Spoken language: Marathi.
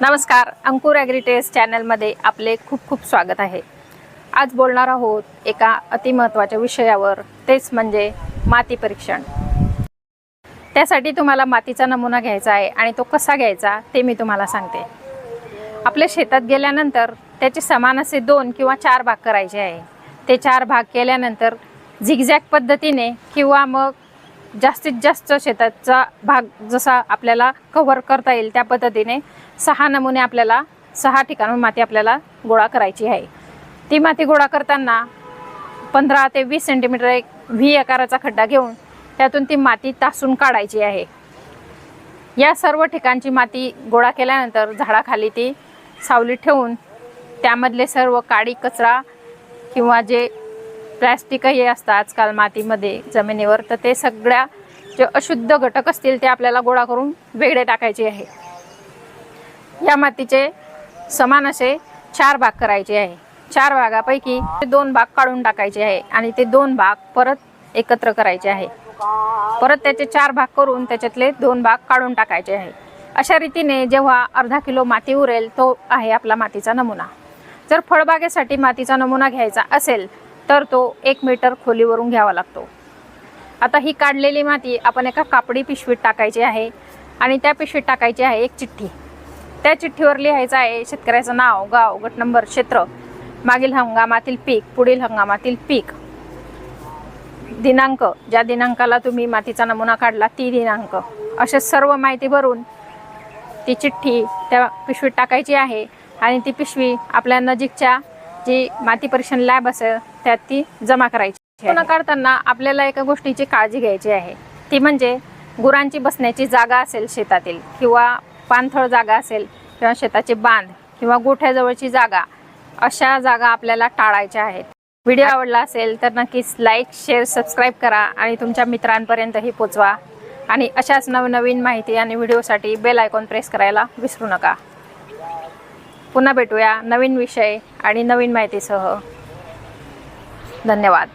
नमस्कार अंकुर ॲग्रिटेस चॅनलमध्ये आपले खूप खूप स्वागत आहे. आज बोलणार आहोत एका अतिमहत्त्वाच्या विषयावर तेच म्हणजे माती परीक्षण. त्यासाठी तुम्हाला मातीचा नमुना घ्यायचा आहे आणि तो कसा घ्यायचा ते मी तुम्हाला सांगते. आपल्या शेतात गेल्यानंतर त्याचे समान असे दोन किंवा चार भाग करायचे आहे. ते चार भाग केल्यानंतर झिगझॅग पद्धतीने किंवा मग जास्तीत जास्त शेताचा भाग जसा आपल्याला कव्हर करता येईल त्या पद्धतीने सहा नमुने आपल्याला सहा ठिकाणून माती आपल्याला गोळा करायची आहे. ती माती गोळा करताना पंधरा ते वीस सेंटीमीटर एक व्ही आकाराचा खड्डा घेऊन त्यातून ती माती तासून काढायची आहे. या सर्व ठिकाणची माती गोळा केल्यानंतर झाडाखाली ती सावलीत ठेवून त्यामधले सर्व काडी कचरा किंवा जे प्लॅस्टिकही असतं आजकाल मातीमध्ये जमिनीवर. तर ते सगळ्या जे अशुद्ध घटक असतील ते आपल्याला गोळा करून वेगळे टाकायचे आहे. या मातीचे समान असे चार भाग करायचे आहे. चार भागापैकी ते दोन भाग काढून टाकायचे आहे आणि ते दोन भाग परत एकत्र करायचे आहे. परत त्याचे चार भाग करून त्याच्यातले दोन भाग काढून टाकायचे आहे. अशा रीतीने जेव्हा अर्धा किलो माती उरेल तो आहे आपला मातीचा नमुना. जर फळबागेसाठी मातीचा नमुना घ्यायचा असेल तर तो एक मीटर खोलीवरून घ्यावा लागतो. आता ही काढलेली माती आपण एका कापडी पिशवीत टाकायची आहे आणि त्या पिशवीत टाकायची आहे एक चिठ्ठी. त्या चिठ्ठीवर लिहायचं आहे शेतकऱ्याचं नाव गाव गट नंबर क्षेत्र मागील हंगामातील पीक पुढील हंगामातील पीक. दिनांक ज्या दिनांकाला तुम्ही मातीचा नमुना काढला ती दिनांक. असे सर्व माहिती भरून ती चिठ्ठी त्या पिशवीत टाकायची आहे आणि ती पिशवी आपल्या नजीकच्या जी माती परीक्षण लॅब असेल त्यात ती जमा करायची नमुना काढताना आपल्याला एका गोष्टीची काळजी घ्यायची आहे. ती म्हणजे गुरांची बसण्याची जागा असेल शेतातील किंवा पाणथळ जागा असेल किंवा शेताचे बांध किंवा गोठ्याजवळची जागा अशा जागा आपल्याला टाळायच्या आहेत. व्हिडिओ आवडला असेल तर नक्कीच लाईक शेअर सबस्क्राईब करा आणि तुमच्या मित्रांपर्यंतही पोचवा. आणि अशाच नवनवीन माहिती आणि व्हिडिओसाठी बेल आयकॉन प्रेस करायला विसरू नका. पुन्हा भेटूया नवीन विषय आणि नवीन माहितीसह. धन्यवाद.